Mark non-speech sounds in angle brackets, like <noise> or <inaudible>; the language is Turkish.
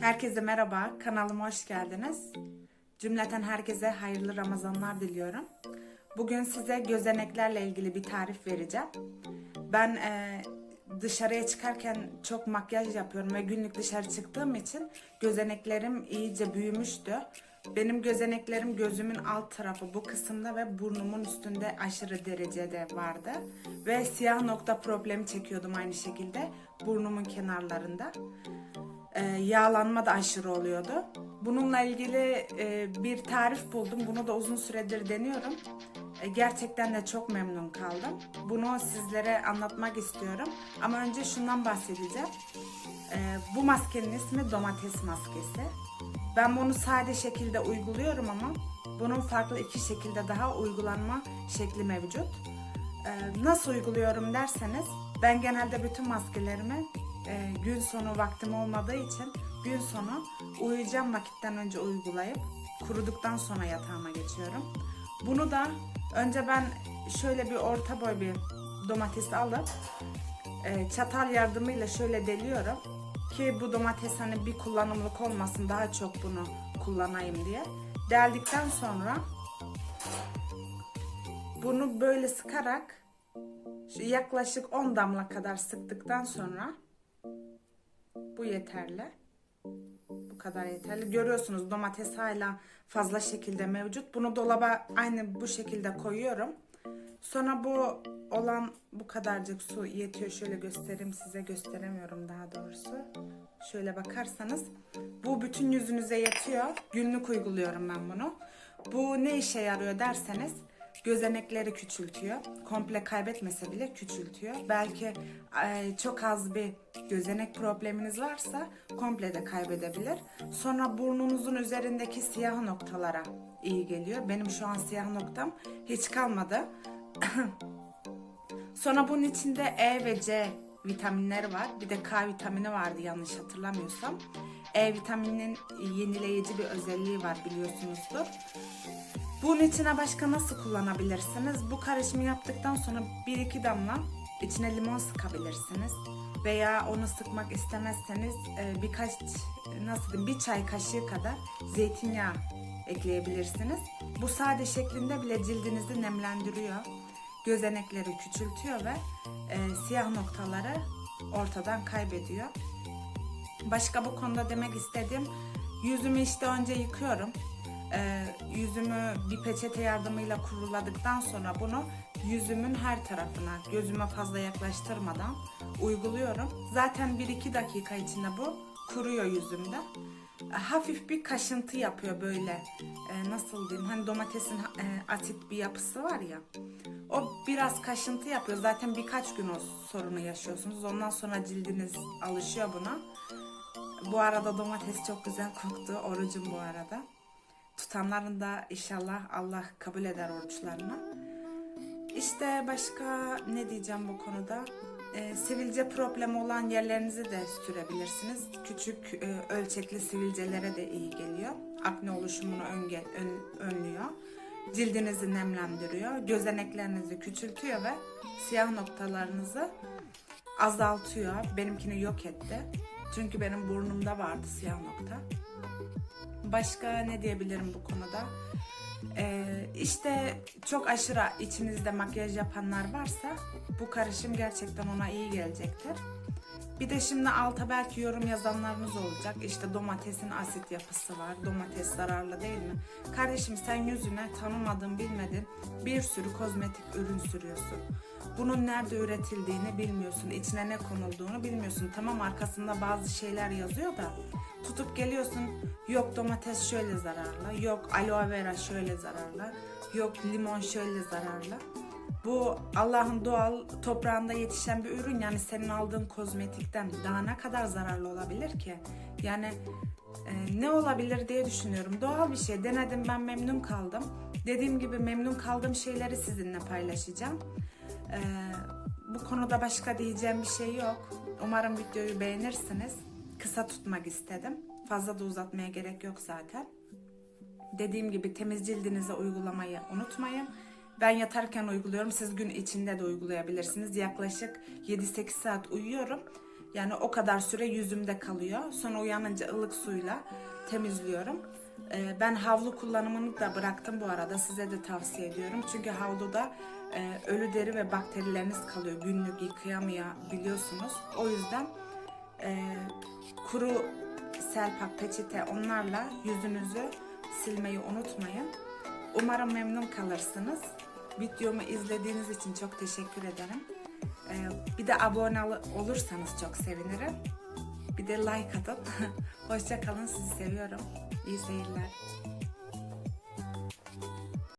Herkese merhaba, kanalıma hoş geldiniz. Cümleten herkese hayırlı Ramazanlar diliyorum. Bugün size gözeneklerle ilgili bir tarif vereceğim. Ben e, dışarıya çıkarken çok makyaj yapıyorum ve günlük dışarı çıktığım için gözeneklerim iyice büyümüştü. Benim gözeneklerim gözümün alt tarafı bu kısımda ve burnumun üstünde aşırı derecede vardı. Ve siyah nokta problemi çekiyordum aynı şekilde burnumun kenarlarında e, yağlanma da aşırı oluyordu. Bununla ilgili e, bir tarif buldum. Bunu da uzun süredir deniyorum. E, gerçekten de çok memnun kaldım. Bunu sizlere anlatmak istiyorum. Ama önce şundan bahsedeceğim. Bu maskenin ismi domates maskesi. Ben bunu sade şekilde uyguluyorum ama bunun farklı iki şekilde daha uygulanma şekli mevcut. Nasıl uyguluyorum derseniz ben genelde bütün maskelerimi e, gün sonu vaktim olmadığı için gün sonu uyuyacağım vakitten önce uygulayıp kuruduktan sonra yatağıma geçiyorum. Bunu da önce ben şöyle bir orta boy bir domatesi alıp e, çatal yardımıyla şöyle deliyorum ki bu domates hani bir kullanımlık olmasın daha çok bunu kullanayım diye. Deldikten sonra bunu böyle sıkarak yaklaşık 10 damla kadar sıktıktan sonra bu yeterli. Bu kadar yeterli. Görüyorsunuz domates hala fazla şekilde mevcut. Bunu dolaba aynı bu şekilde koyuyorum. Sonra bu olan bu kadarcık su yetiyor. Şöyle göstereyim size gösteremiyorum daha doğrusu. Şöyle bakarsanız bu bütün yüzünüze yetiyor. Günlük uyguluyorum ben bunu. Bu ne işe yarıyor derseniz gözenekleri küçültüyor. Komple kaybetmese bile küçültüyor. Belki e, çok az bir gözenek probleminiz varsa komple de kaybedebilir. Sonra burnunuzun üzerindeki siyah noktalara iyi geliyor. Benim şu an siyah noktam hiç kalmadı. <coughs> Sonra bunun içinde E ve C vitaminleri var. Bir de K vitamini vardı yanlış hatırlamıyorsam. E vitamininin yenileyici bir özelliği var biliyorsunuzdur. Bunun içine başka nasıl kullanabilirsiniz? Bu karışımı yaptıktan sonra 1-2 damla içine limon sıkabilirsiniz. Veya onu sıkmak istemezseniz e, birkaç nasıl diyeyim bir çay kaşığı kadar zeytinyağı ekleyebilirsiniz. Bu sade şeklinde bile cildinizi nemlendiriyor. Gözenekleri küçültüyor ve e, siyah noktaları ortadan kaybediyor. Başka bu konuda demek istediğim yüzümü işte önce yıkıyorum. Ee, yüzümü bir peçete yardımıyla kuruladıktan sonra bunu yüzümün her tarafına gözüme fazla yaklaştırmadan uyguluyorum. Zaten 1-2 dakika içinde bu kuruyor yüzümde. Hafif bir kaşıntı yapıyor böyle Ee, nasıl diyeyim hani domatesin e, asit bir yapısı var ya o biraz kaşıntı yapıyor zaten birkaç gün o sorunu yaşıyorsunuz ondan sonra cildiniz alışıyor buna. Bu arada domates çok güzel koktu orucum bu arada. Tutanların da inşallah Allah kabul eder oruçlarını. İşte başka ne diyeceğim bu konuda? Ee, sivilce problemi olan yerlerinizi de sürebilirsiniz. Küçük e, ölçekli sivilcelere de iyi geliyor. Akne oluşumunu önge, ön, önlüyor. Cildinizi nemlendiriyor. Gözeneklerinizi küçültüyor ve siyah noktalarınızı azaltıyor. Benimkini yok etti. Çünkü benim burnumda vardı siyah nokta. Başka ne diyebilirim bu konuda? Ee, işte çok aşırı içinizde makyaj yapanlar varsa bu karışım gerçekten ona iyi gelecektir. Bir de şimdi alta belki yorum yazanlarınız olacak. İşte domatesin asit yapısı var. Domates zararlı değil mi? Kardeşim sen yüzüne tanımadın bilmedin bir sürü kozmetik ürün sürüyorsun. Bunun nerede üretildiğini bilmiyorsun. içine ne konulduğunu bilmiyorsun. Tamam arkasında bazı şeyler yazıyor da tutup geliyorsun yok domates şöyle zararlı, yok aloe vera şöyle zararlı, yok limon şöyle zararlı. Bu Allah'ın doğal toprağında yetişen bir ürün yani senin aldığın kozmetikten daha ne kadar zararlı olabilir ki? Yani e, ne olabilir diye düşünüyorum. Doğal bir şey. Denedim ben memnun kaldım. Dediğim gibi memnun kaldığım şeyleri sizinle paylaşacağım. E, bu konuda başka diyeceğim bir şey yok. Umarım videoyu beğenirsiniz. Kısa tutmak istedim. Fazla da uzatmaya gerek yok zaten. Dediğim gibi temiz cildinize uygulamayı unutmayın. Ben yatarken uyguluyorum. Siz gün içinde de uygulayabilirsiniz. Yaklaşık 7-8 saat uyuyorum. Yani o kadar süre yüzümde kalıyor. Sonra uyanınca ılık suyla temizliyorum. Ee, ben havlu kullanımını da bıraktım bu arada. Size de tavsiye ediyorum. Çünkü havluda e, ölü deri ve bakterileriniz kalıyor. Günlük yıkayamayabiliyorsunuz. O yüzden e, kuru selpak, peçete onlarla yüzünüzü silmeyi unutmayın. Umarım memnun kalırsınız. Videomu izlediğiniz için çok teşekkür ederim. Ee, bir de abone ol- olursanız çok sevinirim. Bir de like atın. <laughs> Hoşça kalın sizi seviyorum. İyi seyirler.